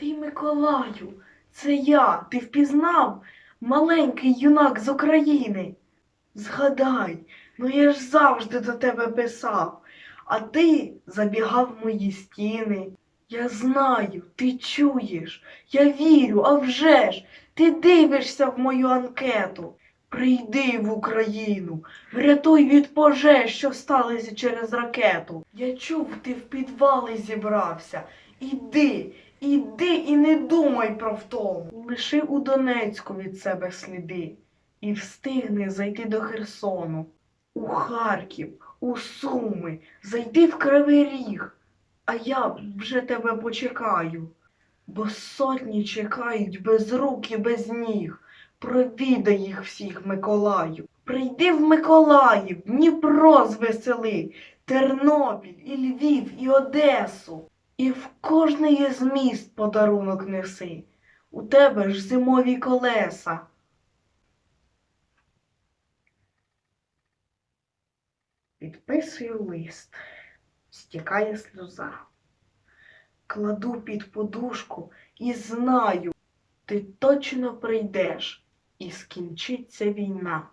Миколаю, це я, ти впізнав? Маленький юнак з України. Згадай, ну я ж завжди до тебе писав, а ти забігав в мої стіни. Я знаю, ти чуєш, я вірю, а вже ж, ти дивишся в мою анкету. Прийди в Україну, врятуй від пожеж, що сталися через ракету. Я чув, ти в підвали зібрався. Іди, іди і не думай про втому. Лиши у Донецьку від себе сліди і встигни зайти до Херсону. У Харків, у Суми, зайди в Кривий Ріг, а я вже тебе почекаю. Бо сотні чекають без рук і без ніг. Провідай їх всіх, Миколаю. Прийди в Миколаїв, Дніпро звесели, Тернопіль, і Львів, і Одесу. І в кожний із міст подарунок неси. У тебе ж зимові колеса. Підписую лист, стікає сльоза. Кладу під подушку і знаю, ти точно прийдеш і скінчиться війна.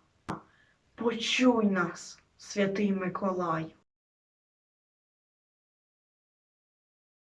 Почуй нас, святий Миколай.